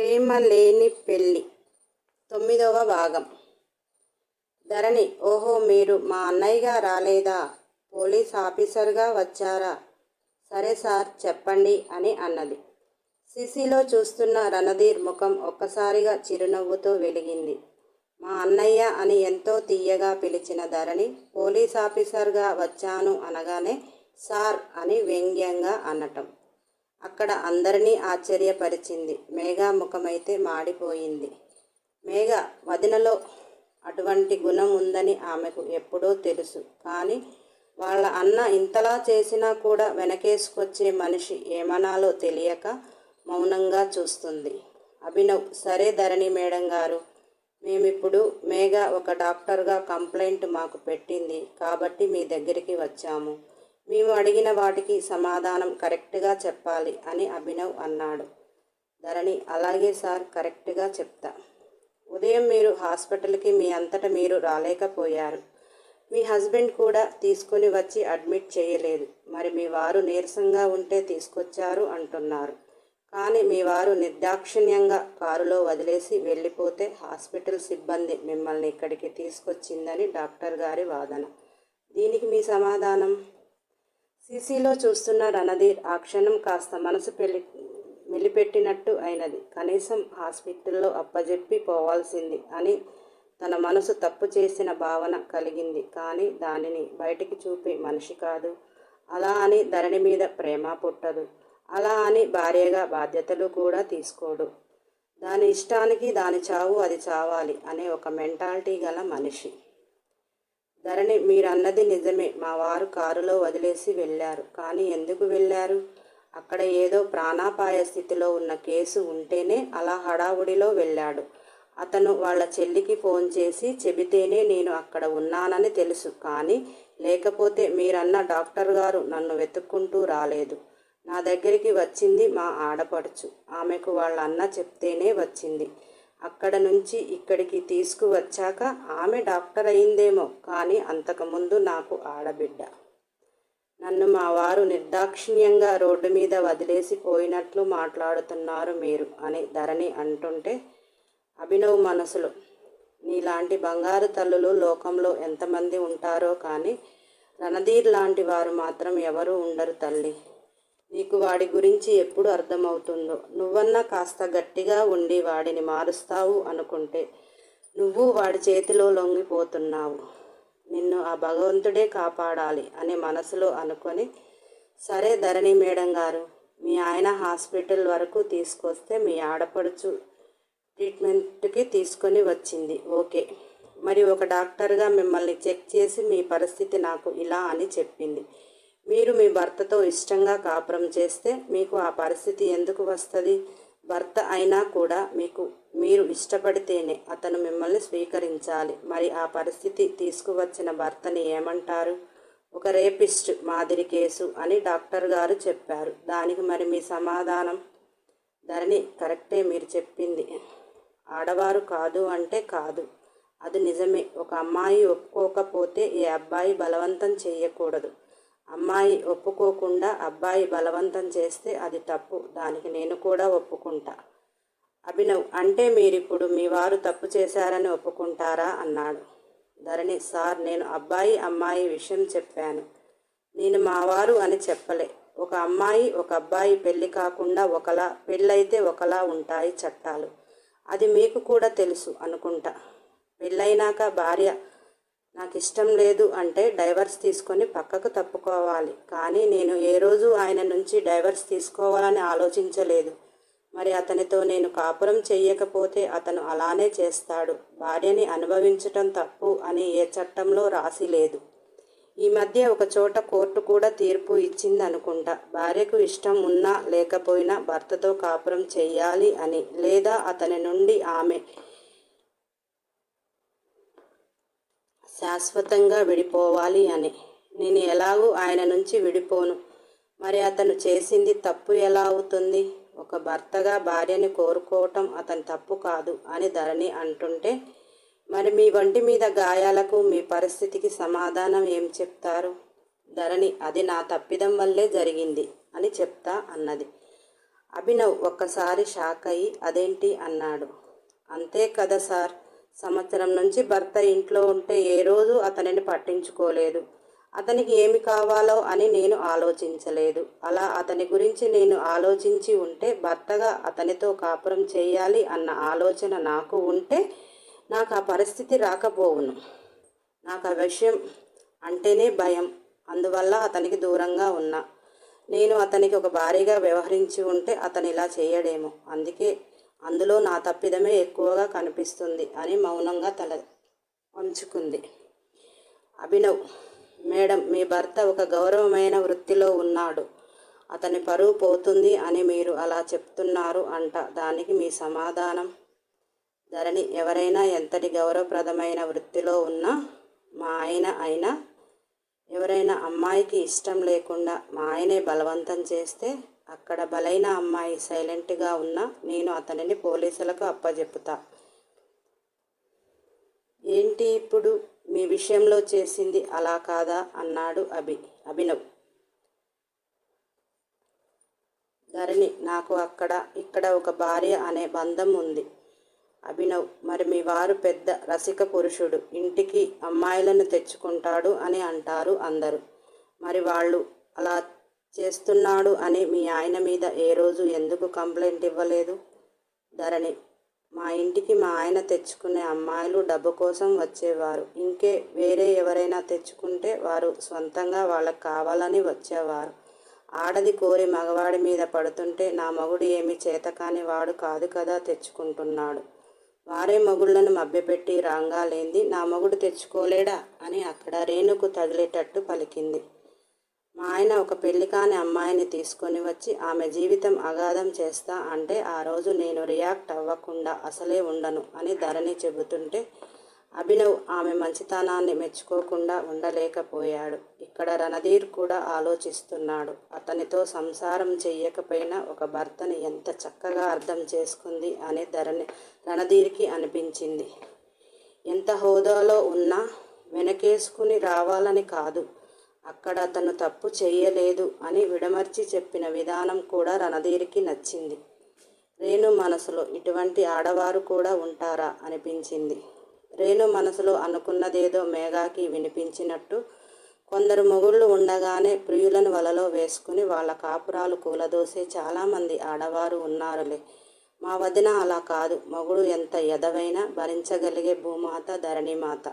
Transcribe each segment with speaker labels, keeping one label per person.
Speaker 1: ప్రేమ లేని పెళ్ళి తొమ్మిదవ భాగం. ధరణి ఓహో మీరు మా అన్నయ్యగా రాలేదా? పోలీస్ ఆఫీసర్గా వచ్చారా? సరే సార్ చెప్పండి అని అన్నది. సిసిలో చూస్తున్న రణధీర్ ముఖం ఒక్కసారిగా చిరునవ్వుతో వెలిగింది. మా అన్నయ్య అని ఎంతో తీయగా పిలిచిన ధరణి పోలీస్ ఆఫీసర్గా వచ్చాను అనగానే సార్ అని వ్యంగ్యంగా అనటం. అక్కడ అందరినీ ఆశ్చర్యపరిచింది. మేఘా ముఖమైతే మాడిపోయింది. మేఘ వదినలో అటువంటి గుణం ఉందని ఆమెకు ఎప్పుడో తెలుసు. కానీ వాళ్ళ అన్న ఇంతలా చేసినా కూడా వెనకేసుకొచ్చే మనిషి ఏమనాలో తెలియక మౌనంగా చూస్తుంది. అభినవ్ సరే ధరణి మేడం గారు మేమిప్పుడు మేఘ ఒక డాక్టర్గా కంప్లైంట్ మాకు పెట్టింది కాబట్టి మీ దగ్గరికి వచ్చాము. మేము అడిగిన వాటికి సమాధానం కరెక్ట్గా చెప్పాలి అని అభినవ్ అన్నాడు. ధరణి అలాగే సార్ కరెక్ట్గా చెప్తా. ఉదయం మీరు హాస్పిటల్కి మీ అంతట మీరు రాలేకపోయారు. మీ హస్బెండ్ కూడా తీసుకుని వచ్చి అడ్మిట్ చేయలేదు. మరి మీ వారు నీరసంగా ఉంటే తీసుకొచ్చారు అంటున్నారు. కానీ మీ వారు నిర్దాక్షిణ్యంగా కారులో వదిలేసి వెళ్ళిపోతే హాస్పిటల్ సిబ్బంది మిమ్మల్ని ఇక్కడికి తీసుకొచ్చిందని డాక్టర్ గారి వాదన. దీనికి మీ సమాధానం? సీసీలో చూస్తున్న రణధీర్ ఆ క్షణం కాస్త మనసు పెళ్ళి మెలిపెట్టినట్టు అయినది. కనీసం హాస్పిటల్లో అప్పజెప్పి పోవాల్సింది అని తన మనసు తప్పు చేసిన భావన కలిగింది. కానీ దానిని బయటికి చూపే మనిషి కాదు. అలా అని ధరణి మీద ప్రేమ పుట్టదు. అలా అని భార్యగా బాధ్యతలు కూడా తీసుకోడు. దాని ఇష్టానికి దాని చావు అది చావాలి అనే ఒక మెంటాలిటీ గల మనిషి. ధరణి మీరన్నది నిజమే. మా వారు కారులో వదిలేసి వెళ్ళారు. కానీ ఎందుకు వెళ్ళారు? అక్కడ ఏదో ప్రాణాపాయ స్థితిలో ఉన్న కేసు ఉంటేనే అలా హడావుడిలో వెళ్ళాడు. అతను వాళ్ళ చెల్లికి ఫోన్ చేసి చెబితేనే నేను అక్కడ ఉన్నానని తెలుసు. కానీ లేకపోతే మీరన్న డాక్టర్ గారు నన్ను వెతుక్కుంటూ రాలేదు. నా దగ్గరికి వచ్చింది మా ఆడపడుచు. ఆమెకు వాళ్ళ అన్న చెప్తేనే వచ్చింది. అక్కడ నుంచి ఇక్కడికి తీసుకువచ్చాక ఆమె డాక్టర్ అయిందేమో కానీ అంతకుముందు నాకు ఆడబిడ్డ. నన్ను మా వారు నిర్దాక్షిణ్యంగా రోడ్డు మీద వదిలేసి పోయినట్లు మాట్లాడుతున్నారు మీరు అని ధరణి అంటుంటే అభినవ్ మనసులు నీలాంటి బంగారు తల్లులు లోకంలో ఎంతమంది ఉంటారో కానీ రణధీర్ లాంటి వారు మాత్రం ఎవరూ ఉండరు తల్లి. నీకు వాడి గురించి ఎప్పుడు అర్థమవుతుందో. నువ్వన్నా కాస్త గట్టిగా ఉండి వాడిని మారుస్తావు అనుకుంటే నువ్వు వాడి చేతిలో లొంగిపోతున్నావు. నిన్ను ఆ భగవంతుడే కాపాడాలి అని మనసులో అనుకొని సరే ధరణి మేడం గారు మీ ఆయన హాస్పిటల్ వరకు తీసుకొస్తే మీ ఆడపడుచు ట్రీట్మెంట్కి తీసుకొని వచ్చింది. ఓకే. మరి ఒక డాక్టర్గా మిమ్మల్ని చెక్ చేసి మీ పరిస్థితి నాకు ఇలా అని చెప్పింది. మీరు మీ భర్తతో ఇష్టంగా కాపురం చేస్తే మీకు ఆ పరిస్థితి ఎందుకు వస్తుంది? భర్త అయినా కూడా మీకు మీరు ఇష్టపడితేనే అతను మిమ్మల్ని స్వీకరించాలి. మరి ఆ పరిస్థితి తీసుకువచ్చిన భర్తని ఏమంటారు? ఒక రేపిస్ట్ మాదిరి కేసు అని డాక్టర్ గారు చెప్పారు. దానికి మరి మీ సమాధానం? ధరణి కరెక్టే మీరు చెప్పింది. ఆడవారు కాదు అంటే కాదు. అది నిజమే. ఒక అమ్మాయి ఒప్పుకోకపోతే ఏ అబ్బాయి బలవంతం చేయకూడదు. అమ్మాయి ఒప్పుకోకుండా అబ్బాయి బలవంతం చేస్తే అది తప్పు. దానికి నేను కూడా ఒప్పుకుంటా. అభినవ్ అంటే మీరిప్పుడు మీ వారు తప్పు చేశారని ఒప్పుకుంటారా? అన్నాడు. ధరణి సార్ నేను అబ్బాయి అమ్మాయి విషయం చెప్పాను. నేను మా వారు అని చెప్పలే. ఒక అమ్మాయి ఒక అబ్బాయి పెళ్ళి కాకుండా ఒకలా పెళ్ళైతే ఒకలా ఉంటాయి చట్టాలు. అది మీకు కూడా తెలుసు అనుకుంటా. పెళ్ళైనాక భార్య నాకు ఇష్టం లేదు అంటే డైవర్స్ తీసుకొని పక్కకు తప్పుకోవాలి. కానీ నేను ఏ రోజు ఆయన నుంచి డైవర్స్ తీసుకోవాలని ఆలోచించలేదు. మరి అతనితో నేను కాపురం చెయ్యకపోతే అతను అలానే చేస్తాడు. భార్యని అనుభవించటం తప్పు అని ఏ చట్టంలో రాసి లేదు. ఈ మధ్య ఒక చోట కోర్టు కూడా తీర్పు ఇచ్చింది అనుకుంటా భార్యకు ఇష్టం ఉన్నా లేకపోయినా భర్తతో కాపురం చెయ్యాలి అని లేదా అతని నుండి ఆమె శాశ్వతంగా విడిపోవాలి అని. నేను ఎలాగూ ఆయన నుంచి విడిపోను. మరి అతను చేసింది తప్పు ఎలా అవుతుంది? ఒక భర్తగా భార్యని కోరుకోవటం అతని తప్పు కాదు అని ధరణి అంటుంటే మరి మీ వంటి మీద గాయాలకు మీ పరిస్థితికి సమాధానం ఏం చెప్తారు? ధరణి అది నా తప్పిదం వల్లే జరిగింది అని చెప్తా అన్నది. అభినవ్ ఒక్కసారి షాక్ అయి అదేంటి అన్నాడు. అంతే కదా సార్? సంవత్సరం నుంచి భర్త ఇంట్లో ఉంటే ఏ రోజు అతనిని పట్టించుకోలేదు. అతనికి ఏమి కావాలో అని నేను ఆలోచించలేదు. అలా అతని గురించి నేను ఆలోచించి ఉంటే భర్తగా అతనితో కాపురం చేయాలి అన్న ఆలోచన నాకు ఉంటే నాకు ఆ పరిస్థితి రాకపోవును. నాకు ఆ విషయం అంటేనే భయం. అందువల్ల అతనికి దూరంగా ఉన్నా. నేను అతనికి ఒక భారీగా వ్యవహరించి ఉంటే అతను ఇలా చేయడేమో. అందుకే అందులో నా తప్పిదమే ఎక్కువగా కనిపిస్తుంది అని మౌనంగా తల వంచుకుంది. అభినవ్ మేడం మీ భర్త ఒక గౌరవమైన వృత్తిలో ఉన్నాడు. అతని పరువు పోతుంది అని మీరు అలా చెప్తున్నారు అంట. దానికి మీ సమాధానం? ధరణి ఎవరైనా ఎంతటి గౌరవప్రదమైన వృత్తిలో ఉన్నా మా ఆయన అయినా ఎవరైనా అమ్మాయికి ఇష్టం లేకుండా మా ఆయనే బలవంతం చేస్తే అక్కడ బలైన అమ్మాయి సైలెంట్గా ఉన్న నేను అతనిని పోలీసులకు అప్పజెప్పుతా. ఏంటి ఇప్పుడు? మీ విషయంలో చేసింది అలా కాదా? అన్నాడు అభి అభినవ్. ధరణి నాకు అక్కడ ఇక్కడ ఒక భార్య అనే బంధం ఉంది. అభినవ్. మరి మీ వారు పెద్ద రసిక పురుషుడు ఇంటికి అమ్మాయిలను తెచ్చుకుంటాడు అని అంటారు అందరూ. మరి వాళ్ళు అలా చేస్తున్నాడు అని మీ ఆయన మీద ఏ రోజు ఎందుకు కంప్లైంట్ ఇవ్వలేదు? ధరణి మా ఇంటికి మా ఆయన తెచ్చుకునే అమ్మాయిలు డబ్బు కోసం వచ్చేవారు. ఇంకే వేరే ఎవరైనా తెచ్చుకుంటే వారు సొంతంగా వాళ్ళకి కావాలని వచ్చేవారు. ఆడది కోరి మగవాడి మీద పడుతుంటే నా మగుడు ఏమి చేతకాని వాడు కాదు కదా తెచ్చుకుంటున్నాడు. వారే మగుళ్ళను మభ్యపెట్టి రాంగాలేంది నా మగుడు తెచ్చుకోలేడా? అని అక్కడ రేణుకు తగిలేటట్టు పలికింది. మా ఆయన ఒక పెళ్ళి కాని అమ్మాయిని తీసుకొని వచ్చి ఆమె జీవితం అగాధం చేస్తా అంటే ఆ రోజు నేను రియాక్ట్ అవ్వకుండా అసలే ఉండను అని ధరణి చెబుతుంటే అభినవ్ ఆమె మంచితనాన్ని మెచ్చుకోకుండా ఉండలేకపోయాడు. ఇక్కడ రణధీర్ కూడా ఆలోచిస్తున్నాడు. అతనితో సంసారం చెయ్యకపోయినా ఒక భర్తని ఎంత చక్కగా అర్థం చేసుకుంది అని ధరణి రణధీర్కి అనిపించింది. ఎంత హోదాలో ఉన్నా వెనకేసుకుని రావాలని కాదు. అక్కడ అతను తప్పు చేయలేదు అని విడమర్చి చెప్పిన విధానం కూడా రణధీరికి నచ్చింది. రేణు మనసులో ఇటువంటి ఆడవారు కూడా ఉంటారా అనిపించింది. రేణు మనసులో అనుకున్నదేదో మేఘాకి వినిపించినట్టు కొందరు మొగుళ్ళు ఉండగానే ప్రియులను వలలో వేసుకుని వాళ్ళ కాపురాలు కూలదోసే చాలామంది ఆడవారు ఉన్నారులే. మా వదిన అలా కాదు. మొగుడు ఎంత ఎదవైనా భరించగలిగే భూమాత ధరణిమాత.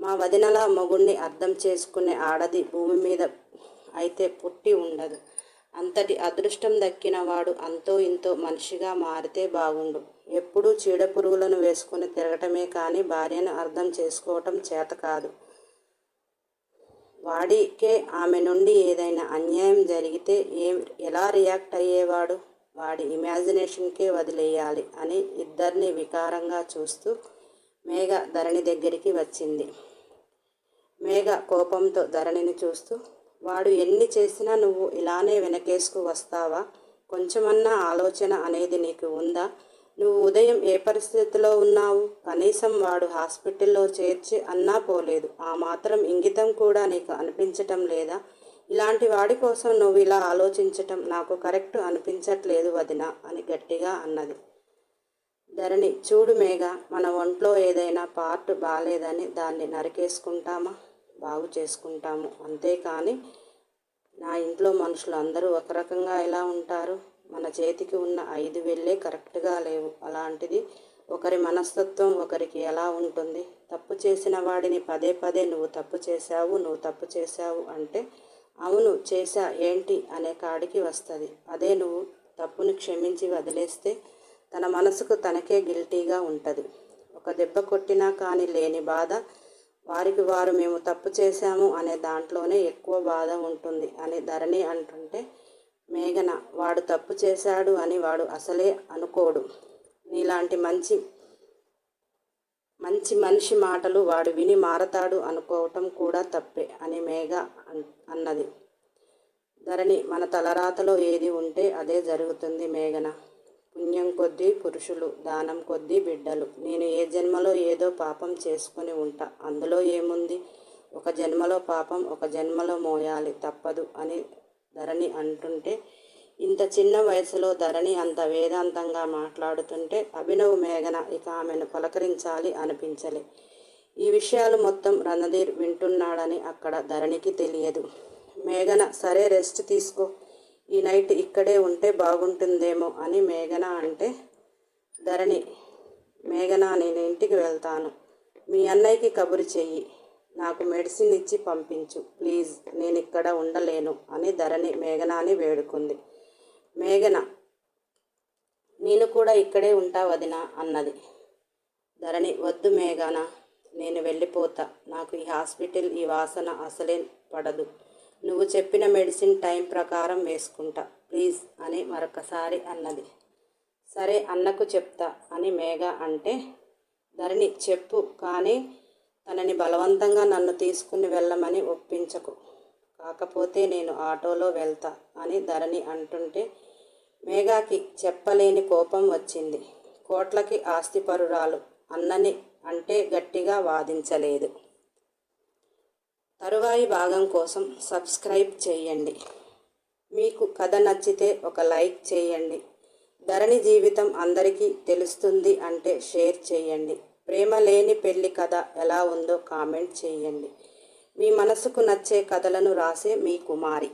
Speaker 1: మా వదినలా మొగుణ్ణి అర్థం చేసుకునే ఆడది భూమి మీద అయితే పుట్టి ఉండదు. అంతటి అదృష్టం దక్కిన వాడు అంతో ఇంతో మనిషిగా మారితే బాగుండు. ఎప్పుడూ చీడపురుగులను వేసుకుని తిరగటమే కానీ భార్యను అర్థం చేసుకోవటం చేత కాదు. వాడికే ఆమె నుండి ఏదైనా అన్యాయం జరిగితే ఏం ఎలా రియాక్ట్ అయ్యేవాడు? వాడి ఇమాజినేషన్కే వదిలేయాలి అని ఇద్దరిని వికారంగా చూస్తూ మేఘ ధరణి దగ్గరికి వచ్చింది. మేఘ కోపంతో ధరణిని చూస్తూ వాడు ఎన్ని చేసినా నువ్వు ఇలానే వెనకేసుకు వస్తావా? కొంచెమన్నా ఆలోచన అనేది నీకు ఉందా? నువ్వు ఉదయం ఏ పరిస్థితిలో ఉన్నావు? కనీసం వాడు హాస్పిటల్లో చేర్చి అన్నా పోలేదు. ఆ మాత్రం ఇంగితం కూడా నీకు అనిపించటం లేదా? ఇలాంటి వాడి కోసం నువ్వు ఇలా ఆలోచించటం నాకు కరెక్ట్ అనిపించట్లేదు వదిన అని గట్టిగా అన్నది. ధరణి చూడు మేఘ మన ఒంట్లో ఏదైనా పార్ట్ బాగాలేదని దాన్ని నరికేసుకుంటామా? బాగు చేసుకుంటాము. అంతేకాని నా ఇంట్లో మనుషులు అందరూ ఒక రకంగా ఎలా ఉంటారు? మన చేతికి ఉన్న ఐదు వెళ్ళే కరెక్ట్గా లేవు. అలాంటిది ఒకరి మనస్తత్వం ఒకరికి ఎలా ఉంటుంది? తప్పు చేసిన వాడిని పదే పదే నువ్వు తప్పు చేశావు నువ్వు తప్పు చేశావు అంటే అవును చేశా ఏంటి అనే కాడికి వస్తుంది. అదే నువ్వు తప్పుని క్షమించి వదిలేస్తే తన మనసుకు తనకే గిల్టీగా ఉంటుంది. ఒక దెబ్బ కొట్టినా కానీ లేని బాధ వారికి వారు మేము తప్పు చేశాము అనే దాంట్లోనే ఎక్కువ బాధ ఉంటుంది అని ధరణి అంటుంటే మేఘన వాడు తప్పు చేశాడు అని వాడు అసలే అనుకోడు. నీలాంటి మంచి మంచి మనిషి మాటలు వాడు విని మారతాడు అనుకోవటం కూడా తప్పే అని మేఘ అన్నది. ధరణి మన తలరాతలో ఏది ఉంటే అదే జరుగుతుంది మేఘన. పుణ్యం కొద్దీ పురుషులు దానం కొద్దీ బిడ్డలు. నేను ఏ జన్మలో ఏదో పాపం చేసుకుని ఉంటా. అందులో ఏముంది? ఒక జన్మలో పాపం ఒక జన్మలో మోయాలి. తప్పదు అని ధరణి అంటుంటే ఇంత చిన్న వయసులో ధరణి అంత వేదాంతంగా మాట్లాడుతుంటే అభినవ్ మేఘన ఇక ఆమెను పలకరించాలి అనిపించలే. ఈ విషయాలు మొత్తం రణధీర్ వింటున్నాడని అక్కడ ధరణికి తెలియదు. మేఘన సరే రెస్ట్ తీసుకో. ఈ నైట్ ఇక్కడే ఉంటే బాగుంటుందేమో అని మేఘన అంటే ధరణి మేఘన నేను ఇంటికి వెళ్తాను. మీ అన్నయ్యకి కబురు చెయ్యి. నాకు మెడిసిన్ ఇచ్చి పంపించు. ప్లీజ్ నేను ఇక్కడ ఉండలేను అని ధరణి మేఘనాని వేడుకుంది. మేఘన నేను కూడా ఇక్కడే ఉంటా వదినా అన్నది. ధరణి వద్దు మేఘన నేను వెళ్ళిపోతా. నాకు ఈ హాస్పిటల్ ఈ వాసన అసలే పడదు. నువ్వు చెప్పిన మెడిసిన్ టైం ప్రకారం వేసుకుంటా. ప్లీజ్ అని మరొకసారి అన్నది. సరే అన్నకు చెప్తా అని మేఘ అంటే ధరణి చెప్పు కానీ తనని బలవంతంగా నన్ను తీసుకుని వెళ్ళమని ఒప్పించకు. కాకపోతే నేను ఆటోలో వెళ్తా అని ధరణి అంటుంటే మేఘాకి చెప్పలేని కోపం వచ్చింది. కోట్లకి ఆస్తిపరురాలు అన్నని అంటే గట్టిగా వాదించలేదు. తరువాయి భాగం కోసం సబ్స్క్రైబ్ చేయండి. మీకు కథ నచ్చితే ఒక లైక్ చేయండి. ధరణి జీవితం అందరికీ తెలుస్తుంది అంటే షేర్ చేయండి. ప్రేమ లేని పెళ్ళి కథ ఎలా ఉందో కామెంట్ చేయండి. మీ మనసుకు నచ్చే కథలను రాసే మీ కుమారి.